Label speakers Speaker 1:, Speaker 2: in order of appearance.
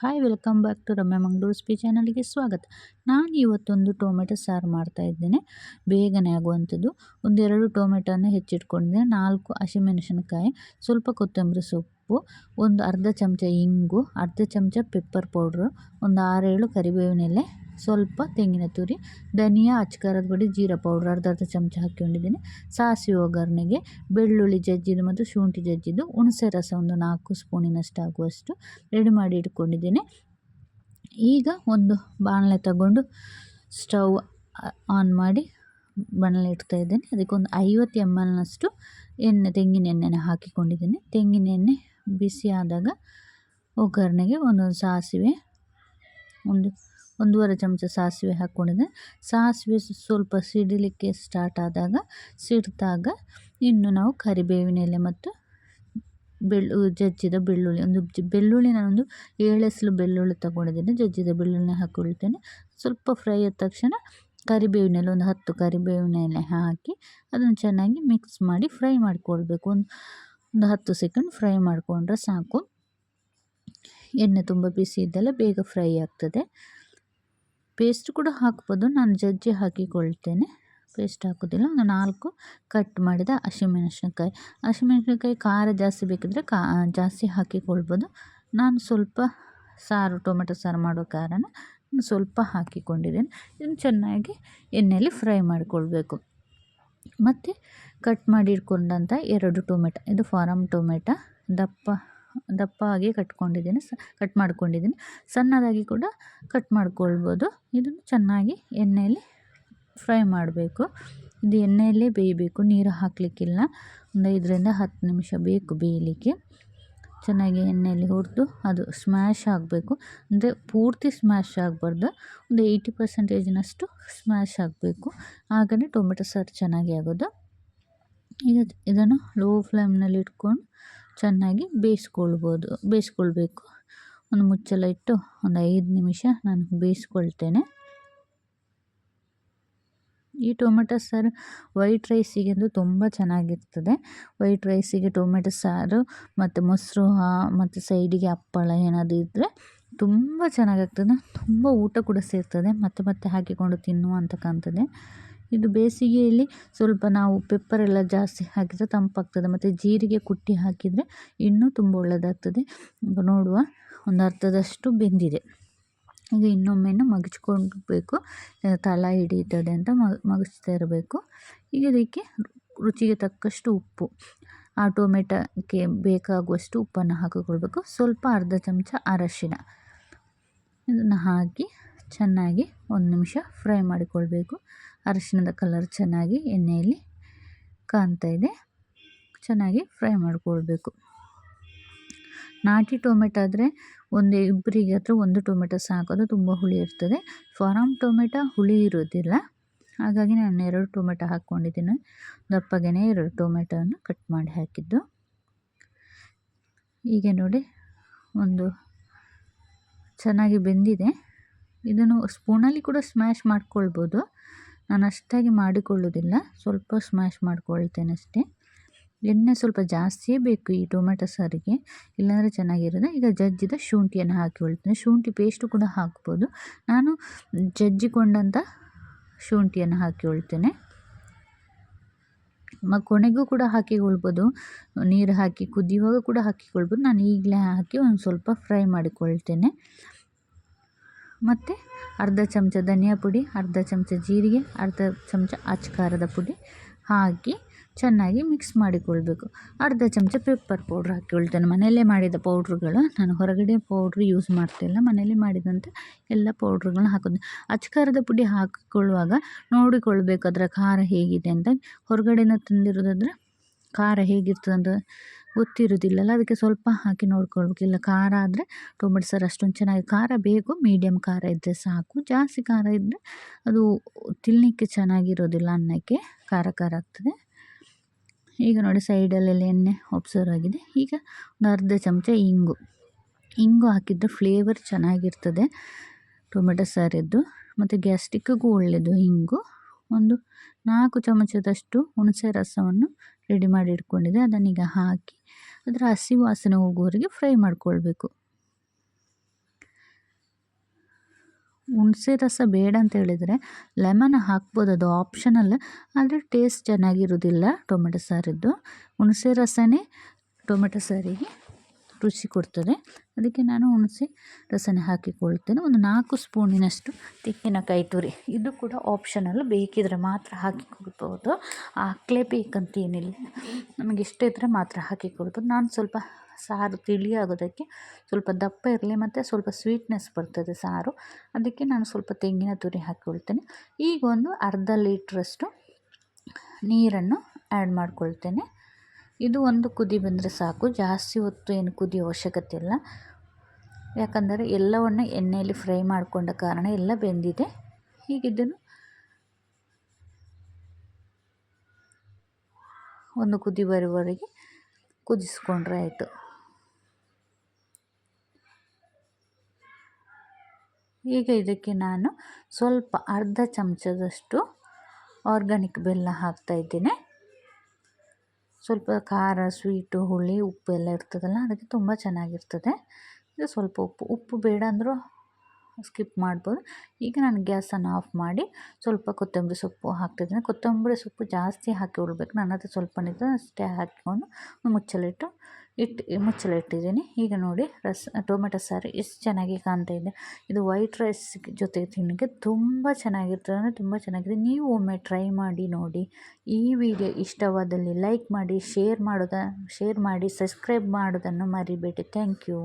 Speaker 1: Hi, welcome back to Ramya Mangaluru ಸ್ಪೀ ಚಾನಲ್ಗೆ ಸ್ವಾಗತ. ನಾನು ಇವತ್ತೊಂದು ಟೊಮೆಟೊ ಸಾರು ಮಾಡ್ತಾ ಇದ್ದೇನೆ. ಬೇಗನೆ ಆಗುವಂಥದ್ದು. ಒಂದೆರಡು ಟೊಮೆಟೊನ ಹೆಚ್ಚಿಟ್ಕೊಂಡಿದ್ದೆ ನಾಲ್ಕು ಹಸಿಮೆಣಸಿನಕಾಯಿ, ಸ್ವಲ್ಪ ಕೊತ್ತಂಬರಿ ಸೊಪ್ಪು, ಒಂದು ಅರ್ಧ ಚಮಚ ಇಂಗು, ಅರ್ಧ ಚಮಚ ಪೆಪ್ಪರ್ ಪೌಡ್ರು, ಒಂದು ಆರೇಳು ಕರಿಬೇವಿನ ಎಲೆ ಸ್ವಲ್ಪ ತೆಂಗಿನ ತುರಿ, ಧನಿಯಾ ಅಚ್ಕಾರದ ಪುಡಿ, ಜೀರಾ ಪೌಡ್ರ್, ಅರ್ಧ ಅರ್ಧ ಚಮಚ ಹಾಕ್ಕೊಂಡಿದ್ದೀನಿ ಸಾಸಿವೆ ಒಗ್ಗರಣೆಗೆ ಬೆಳ್ಳುಳ್ಳಿ ಜಜ್ಜಿದ್ದು ಮತ್ತು ಶುಂಠಿ ಜಜ್ಜಿದ್ದು, ಹುಣಸೆ ರಸ ಒಂದು ನಾಲ್ಕು ಸ್ಪೂನಿನಷ್ಟು ಆಗುವಷ್ಟು ರೆಡಿ ಮಾಡಿ ಇಟ್ಕೊಂಡಿದ್ದೀನಿ. ಈಗ ಒಂದು ಬಾಣಲೆ ತಗೊಂಡು ಸ್ಟವ್ ಆನ್ ಮಾಡಿ ಬಾಣಲೆ ಇಡ್ತಾ ಇದ್ದೇನೆ. ಅದಕ್ಕೊಂದು ಐವತ್ತು ಎಂ ಎಲ್ನಷ್ಟು ಎಣ್ಣೆ, ತೆಂಗಿನ ಎಣ್ಣೆನ ಹಾಕಿಕೊಂಡಿದ್ದೀನಿ. ತೆಂಗಿನ ಎಣ್ಣೆ ಬಿಸಿ ಆದಾಗ ಒಗ್ಗರಣೆಗೆ ಒಂದೊಂದು ಸಾಸಿವೆ, ಒಂದು ಒಂದೂವರೆ ಚಮಚ ಸಾಸಿವೆ ಹಾಕ್ಕೊಂಡಿದ್ದೆ. ಸಾಸಿವೆ ಸ್ವಲ್ಪ ಸಿಡಿಲಿಕ್ಕೆ ಸ್ಟಾರ್ಟ್ ಆದಾಗ, ಸಿಡಿದಾಗ ಇನ್ನು ನಾವು ಕರಿಬೇವಿನ ಎಲೆ ಮತ್ತು ಬೆಳ್ಳು, ಜಜ್ಜಿದ ಬೆಳ್ಳುಳ್ಳಿ, ಒಂದು ಬೆಳ್ಳುಳ್ಳಿ ನಾನೊಂದು ಏಳೆಸಲು ಬೆಳ್ಳುಳ್ಳಿ ತಗೊಂಡಿದ್ದೇನೆ. ಜಜ್ಜಿದ ಬೆಳ್ಳುಳ್ಳಿನ ಹಾಕ್ಕೊಳ್ತೇನೆ. ಸ್ವಲ್ಪ ಫ್ರೈ ಆದ ತಕ್ಷಣ ಕರಿಬೇವಿನ ಎಲೆ ಒಂದು ಹತ್ತು ಕರಿಬೇವಿನ ಎಲೆ ಹಾಕಿ ಅದನ್ನು ಚೆನ್ನಾಗಿ ಮಿಕ್ಸ್ ಮಾಡಿ ಫ್ರೈ ಮಾಡಿಕೊಳ್ಬೇಕು. ಒಂದು ಒಂದು ಹತ್ತು ಸೆಕೆಂಡ್ ಫ್ರೈ ಮಾಡಿಕೊಂಡ್ರೆ ಸಾಕು. ಎಣ್ಣೆ ತುಂಬ ಬಿಸಿ ಇದ್ದಲ್ಲ, ಬೇಗ ಫ್ರೈ ಆಗ್ತದೆ. ಪೇಸ್ಟ್ ಕೂಡ ಹಾಕ್ಬೋದು. ನಾನು ಜಜ್ಜಿ ಹಾಕಿಕೊಳ್ತೇನೆ. ಪೇಸ್ಟ್ ಹಾಕೋದಿಲ್ಲ. ಒಂದು ನಾಲ್ಕು ಕಟ್ ಮಾಡಿದ ಹಸಿಮೆಣಸಿನ್ಕಾಯಿ. ಹಸಿಮೆಣಸಿನ್ಕಾಯಿ ಖಾರ ಜಾಸ್ತಿ ಬೇಕಿದ್ರೆ ಕಾ ಜಾಸ್ತಿ ಹಾಕಿಕೊಳ್ಬೋದು. ನಾನು ಸ್ವಲ್ಪ ಸಾರು, ಟೊಮೆಟೊ ಸಾರು ಮಾಡೋ ಕಾರಣ ಸ್ವಲ್ಪ ಹಾಕಿಕೊಂಡಿದ್ದೇನೆ. ಇದನ್ನು ಚೆನ್ನಾಗಿ ಎಣ್ಣೆಯಲ್ಲಿ ಫ್ರೈ ಮಾಡಿಕೊಳ್ಬೇಕು. ಮತ್ತು ಕಟ್ ಮಾಡಿ ಇಟ್ಕೊಂಡಂಥ ಎರಡು ಟೊಮೆಟೊ, ಇದು ಫಾರಮ್ ಟೊಮೆಟೊ ದಪ್ಪ ದಪ್ಪಾಗಿ ಕಟ್ಕೊಂಡಿದ್ದೀನಿ ಸ, ಕಟ್ ಮಾಡ್ಕೊಂಡಿದ್ದೀನಿ. ಸಣ್ಣದಾಗಿ ಕೂಡ ಕಟ್ ಮಾಡ್ಕೊಳ್ಬೋದು. ಇದನ್ನು ಚೆನ್ನಾಗಿ ಎಣ್ಣೆಯಲ್ಲಿ ಫ್ರೈ ಮಾಡಬೇಕು. ಇದು ಎಣ್ಣೆಯಲ್ಲೇ ಬೇಯಬೇಕು. ನೀರು ಹಾಕಲಿಕ್ಕಿಲ್ಲ. ಒಂದು ಐದರಿಂದ ಹತ್ತು ನಿಮಿಷ ಬೇಕು ಬೇಯಲಿಕ್ಕೆ. ಚೆನ್ನಾಗಿ ಎಣ್ಣೆಯಲ್ಲಿ ಹುರಿದು ಅದು ಸ್ಮ್ಯಾಶ್ ಆಗಬೇಕು. ಅಂದರೆ ಪೂರ್ತಿ ಸ್ಮ್ಯಾಶ್ ಆಗಬಾರ್ದು. ಒಂದು ಏಯ್ಟಿ ಪರ್ಸೆಂಟೇಜ್ನಷ್ಟು ಸ್ಮ್ಯಾಶ್ ಆಗಬೇಕು. ಆಗಲೇ ಟೊಮೆಟೊ ಸಾರು ಚೆನ್ನಾಗಿ ಆಗೋದು. ಈಗ ಇದನ್ನು ಲೋ ಫ್ಲೇಮ್ನಲ್ಲಿ ಇಟ್ಕೊಂಡು ಚೆನ್ನಾಗಿ ಬೇಯಿಸ್ಕೊಳ್ಬೋದು, ಬೇಯಿಸ್ಕೊಳ್ಬೇಕು. ಒಂದು ಮುಚ್ಚಳ ಇಟ್ಟು ಒಂದು ಐದು ನಿಮಿಷ ನಾನು ಬೇಯಿಸ್ಕೊಳ್ತೇನೆ. ಈ ಟೊಮೆಟೊ ಸಾರು ವೈಟ್ ರೈಸಿಗೆ ಅಂದು ತುಂಬ ಚೆನ್ನಾಗಿರ್ತದೆ. ವೈಟ್ ರೈಸಿಗೆ ಟೊಮೆಟೊ ಸಾರು ಮತ್ತು ಮೊಸರು ಮತ್ತು ಸೈಡಿಗೆ ಹಪ್ಪಳ ಏನಾದರೂ ಇದ್ದರೆ ತುಂಬ ಚೆನ್ನಾಗಾಗ್ತದೆ. ತುಂಬ ಊಟ ಕೂಡ ಸೇರ್ತದೆ. ಮತ್ತೆ ಮತ್ತೆ ಹಾಕಿಕೊಂಡು ತಿನ್ನುವಂತಕ್ಕಂಥದ್ದೇ ಇದು ಬೇಸಿಗೆಯಲ್ಲಿ ಸ್ವಲ್ಪ ನಾವು ಪೆಪ್ಪರೆಲ್ಲ ಜಾಸ್ತಿ ಹಾಕಿದರೆ ತಂಪಾಗ್ತದೆ. ಮತ್ತು ಜೀರಿಗೆ ಕುಟ್ಟಿ ಹಾಕಿದರೆ ಇನ್ನೂ ತುಂಬ ಒಳ್ಳೆಯದಾಗ್ತದೆ ನೋಡುವ, ಒಂದು ಅರ್ಧದಷ್ಟು ಬೆಂದಿದೆ. ಈಗ ಇನ್ನೊಮ್ಮೆಯನ್ನು ಮಗಚ್ಕೊಳ್ಬೇಕು ತಳ ಹಿಡಿತದೆ ಅಂತ ಮಗಚ್ತಾ ಇರಬೇಕು. ಈಗ ಇದಕ್ಕೆ ರುಚಿಗೆ ತಕ್ಕಷ್ಟು ಉಪ್ಪು. ಆ ಟೊಮೆಟೊಕ್ಕೆ ಬೇಕಾಗುವಷ್ಟು ಉಪ್ಪನ್ನು ಹಾಕಿಕೊಳ್ಬೇಕು. ಸ್ವಲ್ಪ ಅರ್ಧ ಚಮಚ ಅರಶಿನ. ಇದನ್ನು ಹಾಕಿ ಚೆನ್ನಾಗಿ ಒಂದು ನಿಮಿಷ ಫ್ರೈ ಮಾಡಿಕೊಳ್ಬೇಕು. ಅರಿಶಿಣದ ಕಲರ್ ಚೆನ್ನಾಗಿ ಎಣ್ಣೆಯಲ್ಲಿ ಕಾಣ್ತಾ ಇದೆ. ಚೆನ್ನಾಗಿ ಫ್ರೈ ಮಾಡಿಕೊಳ್ಬೇಕು. ನಾಟಿ ಟೊಮೆಟೊ ಆದರೆ ಒಂದು ಇಬ್ಬರಿಗೆ ಹತ್ರ ಒಂದು ಟೊಮೆಟೊ ಸಾಕೋದು ತುಂಬ ಹುಳಿ ಇರ್ತದೆ. ಫಾರಮ್ ಟೊಮೆಟೊ ಹುಳಿ ಇರೋದಿಲ್ಲ. ಹಾಗಾಗಿ ನಾನು ಎರಡು ಟೊಮೆಟೊ ಹಾಕ್ಕೊಂಡಿದ್ದೀನಿ. ದಪ್ಪಗೇನೆ ಎರಡು ಟೊಮೆಟೊವನ್ನು ಕಟ್ ಮಾಡಿ ಹಾಕಿದ್ದು. ಹೀಗೆ ನೋಡಿ ಒಂದು ಚೆನ್ನಾಗಿ ಬೆಂದಿದೆ. ಇದನ್ನು ಸ್ಪೂನಲ್ಲಿ ಕೂಡ ಸ್ಮ್ಯಾಶ್ ಮಾಡ್ಕೊಳ್ಬೋದು. ನಾನು ಅಷ್ಟಾಗಿ ಮಾಡಿಕೊಳ್ಳೋದಿಲ್ಲ ಸ್ವಲ್ಪ ಸ್ಮ್ಯಾಶ್ ಮಾಡ್ಕೊಳ್ತೇನೆ ಅಷ್ಟೇ. ಎಣ್ಣೆ ಸ್ವಲ್ಪ ಜಾಸ್ತಿಯೇ ಬೇಕು ಈ ಟೊಮೆಟೊ ಸಾರಿಗೆ. ಇಲ್ಲಾಂದರೆ ಚೆನ್ನಾಗಿರೋದು ಈಗ ಜಜ್ಜಿದ ಶುಂಠಿಯನ್ನು ಹಾಕಿಕೊಳ್ತೇನೆ ಶುಂಠಿ ಪೇಸ್ಟು ಕೂಡ ಹಾಕ್ಬೋದು. ನಾನು ಜಜ್ಜಿಕೊಂಡಂಥ ಶುಂಠಿಯನ್ನು ಹಾಕಿಕೊಳ್ತೇನೆ ಮ, ಕೊನೆಗೂ ಕೂಡ ಹಾಕಿಕೊಳ್ಬೋದು. ನೀರು ಹಾಕಿ ಕುದಿಯುವಾಗ ಕೂಡ ಹಾಕಿಕೊಳ್ಬೋದು. ನಾನು ಈಗಲೇ ಹಾಕಿ ಒಂದು ಸ್ವಲ್ಪ ಫ್ರೈ ಮಾಡಿಕೊಳ್ತೇನೆ. ಮತ್ತು ಅರ್ಧ ಚಮಚ ಧನಿಯಾ ಪುಡಿ, ಅರ್ಧ ಚಮಚ ಜೀರಿಗೆ, ಅರ್ಧ ಚಮಚ ಅಚ್ಕಾರದ ಪುಡಿ ಹಾಕಿ ಚೆನ್ನಾಗಿ ಮಿಕ್ಸ್ ಮಾಡಿಕೊಳ್ಬೇಕು. ಅರ್ಧ ಚಮಚ ಪೆಪ್ಪರ್ ಪೌಡ್ರ್ ಹಾಕಿಕೊಳ್ತೇನೆ ಮನೆಯಲ್ಲೇ ಮಾಡಿದ ಪೌಡ್ರುಗಳು ನಾನು ಹೊರಗಡೆ ಪೌಡ್ರ್ ಯೂಸ್ ಮಾಡ್ತಿಲ್ಲ ಮನೆಯಲ್ಲೇ ಮಾಡಿದಂಥ ಎಲ್ಲ ಪೌಡ್ರುಗಳನ್ನ ಹಾಕೋದು. ಅಚ್ಕಾರದ ಪುಡಿ ಹಾಕಿಕೊಳ್ಳುವಾಗ ನೋಡಿಕೊಳ್ಬೇಕು ಅದರ ಖಾರ ಹೇಗಿದೆ ಅಂತ. ಹೊರಗಡೆಯಿಂದ ತಂದಿರೋದಾದರೆ ಖಾರ ಹೇಗಿರ್ತದೆ ಅಂತ ಗೊತ್ತಿರೋದಿಲ್ಲಲ್ಲ, ಅದಕ್ಕೆ ಸ್ವಲ್ಪ ಹಾಕಿ ನೋಡ್ಕೊಳ್ಬೇಕು. ಇಲ್ಲ, ಖಾರ ಆದರೆ ಟೊಮೆಟೊ ಸಾರು ಅಷ್ಟೊಂದು ಚೆನ್ನಾಗಿ, ಖಾರ ಬೇಕು ಮೀಡಿಯಮ್ ಖಾರ ಇದ್ದರೆ ಸಾಕು, ಜಾಸ್ತಿ ಖಾರ ಇದ್ದರೆ ಅದು ತಿನ್ನಲಿಕ್ಕೆ ಚೆನ್ನಾಗಿರೋದಿಲ್ಲ ಅನ್ನಕ್ಕೆ ಖಾರ ಖಾರ ಆಗ್ತದೆ. ಈಗ ನೋಡಿ, ಸೈಡಲ್ಲೆಲ್ಲ ಎಣ್ಣೆ ಒಬ್ಸರ್ವ್ ಆಗಿದೆ. ಈಗ ಒಂದು ಅರ್ಧ ಚಮಚ ಇಂಗು. ಇಂಗು ಹಾಕಿದರೆ ಫ್ಲೇವರ್ ಚೆನ್ನಾಗಿರ್ತದೆ ಟೊಮೆಟೊ ಸಾರಿದ್ದು. ಮತ್ತು ಗ್ಯಾಸ್ಟಿಕ್ಕಿಗೂ ಒಳ್ಳೆಯದು ಇಂಗು. ಒಂದು ನಾಲ್ಕು ಚಮಚದಷ್ಟು ಹುಣಸೆ ರಸವನ್ನು ರೆಡಿ ಮಾಡಿ ಇಟ್ಕೊಂಡಿದ್ದೆ. ಅದನ್ನೀಗ ಹಾಕಿ ಅದರ ಹಸಿ ವಾಸನೆ ಹೋಗುವವರೆಗೆ ಫ್ರೈ ಮಾಡಿಕೊಳ್ಬೇಕು. ಹುಣಸೆ ರಸ ಬೇಡ ಅಂತ ಹೇಳಿದರೆ ಲೆಮನ್ ಹಾಕ್ಬೋದು, ಅದು ಆಪ್ಷನಲ್ ಆದರೆ ಟೇಸ್ಟ್ ಚೆನ್ನಾಗಿರೋದಿಲ್ಲ ಟೊಮೆಟೊ ಸಾರಿದ್ದು. ಹುಣಸೆ ರಸನೇ ಟೊಮೆಟೊ ಸಾರಿಗೆ ರುಚಿ ಕೊಡ್ತದೆ. ಅದಕ್ಕೆ ನಾನು ಹುಣಸೆ, ರಸನೆ ಹಾಕಿಕೊಳ್ತೇನೆ. ಒಂದು ನಾಲ್ಕು ಸ್ಪೂನಿನಷ್ಟು ತೆಂಗಿನಕಾಯಿ ತುರಿ. ಇದು ಕೂಡ ಆಪ್ಷನಲ್ ಬೇಕಿದ್ರೆ ಮಾತ್ರ ಹಾಕಿಕೊಳ್ಬೋದು ಹಾಕ್ಲೇಬೇಕಂತೇನಿಲ್ಲ ನಮಗೆ ಇಷ್ಟ ಇದ್ದರೆ ಮಾತ್ರ ಹಾಕಿಕೊಡ್ಬೋದು ನಾನು ಸ್ವಲ್ಪ ಸಾರು ತಿಳಿ ಆಗೋದಕ್ಕೆ ಸ್ವಲ್ಪ ದಪ್ಪ ಇರಲಿ ಮತ್ತು ಸ್ವಲ್ಪ ಸ್ವೀಟ್ನೆಸ್ ಬರ್ತದೆ ಸಾರು. ಅದಕ್ಕೆ ನಾನು ಸ್ವಲ್ಪ ತೆಂಗಿನ ತುರಿ ಹಾಕಿಕೊಳ್ತೇನೆ. ಈಗ ಒಂದು ಅರ್ಧ ಲೀಟ್ರಷ್ಟು ನೀರನ್ನು ಆ್ಯಡ್ ಮಾಡ್ಕೊಳ್ತೇನೆ. ಇದು ಒಂದು ಕುದಿ ಬಂದರೆ ಸಾಕು. ಜಾಸ್ತಿ ಹೊತ್ತು ಏನು ಕುದಿಯೋ ಅವಶ್ಯಕತೆ ಇಲ್ಲ. ಯಾಕಂದರೆ ಎಲ್ಲವನ್ನು ಎಣ್ಣೆಯಲ್ಲಿ ಫ್ರೈ ಮಾಡಿಕೊಂಡ ಕಾರಣ ಎಲ್ಲ ಬೆಂದಿದೆ. ಹೀಗಿದ್ದನ್ನು ಒಂದು ಕುದಿ ಬರುವವರೆಗೆ ಕುದಿಸ್ಕೊಂಡ್ರೆ ಆಯಿತು. ಈಗ ಇದಕ್ಕೆ ನಾನು ಸ್ವಲ್ಪ ಅರ್ಧ ಚಮಚದಷ್ಟು ಆರ್ಗಾನಿಕ್ ಬೆಲ್ಲ ಹಾಕ್ತಾಯಿದ್ದೇನೆ ಸ್ವಲ್ಪ ಖಾರ ಸ್ವೀಟು ಹುಳಿ, ಉಪ್ಪು ಎಲ್ಲ ಇರ್ತದಲ್ಲ, ಅದಕ್ಕೆ ತುಂಬ ಚೆನ್ನಾಗಿರ್ತದೆ. ಇದು ಸ್ವಲ್ಪ ಉಪ್ಪು ಉಪ್ಪು ಬೇಡ ಅಂದರೂ ಸ್ಕಿಪ್ ಮಾಡ್ಬೋದು. ಈಗ ನಾನು ಗ್ಯಾಸನ್ನು ಆಫ್ ಮಾಡಿ ಸ್ವಲ್ಪ ಕೊತ್ತಂಬರಿ ಸೊಪ್ಪು ಹಾಕ್ತಿದ್ದೀನಿ. ಕೊತ್ತಂಬರಿ ಸೊಪ್ಪು ಜಾಸ್ತಿ ಹಾಕಿ ಉಳ್ಬೇಕು ನಾನು ಹತ್ರ ಸ್ವಲ್ಪನೇ ಅಷ್ಟೇ ಹಾಕಿಕೊಂಡು ಮುಚ್ಚಲಿಟ್ಟು ಇಟ್ಟು ಮುಚ್ಚಳ ಇಟ್ಟಿದ್ದೀನಿ. ಈಗ ನೋಡಿ ರಸ, ಟೊಮೆಟೊ ಸಾರು ಎಷ್ಟು ಚೆನ್ನಾಗಿ ಕಾಣ್ತಾ ಇದೆ. ಇದು ವೈಟ್ ರೈಸ್ ಜೊತೆ ತಿನ್ನೋಕ್ಕೆ ತುಂಬ ಚೆನ್ನಾಗಿರ್ತದೆ ಅಂದರೆ ತುಂಬ ಚೆನ್ನಾಗಿದೆ. ನೀವು ಒಮ್ಮೆ ಟ್ರೈ ಮಾಡಿ ನೋಡಿ. ಈ ವಿಡಿಯೋ ಇಷ್ಟವಾದಲ್ಲಿ ಲೈಕ್ ಮಾಡಿ, ಶೇರ್ ಮಾಡೋದ, ಶೇರ್ ಮಾಡಿ, ಸಬ್ಸ್ಕ್ರೈಬ್ ಮಾಡೋದನ್ನು ಮರಿಬೇಡಿ. Thank you.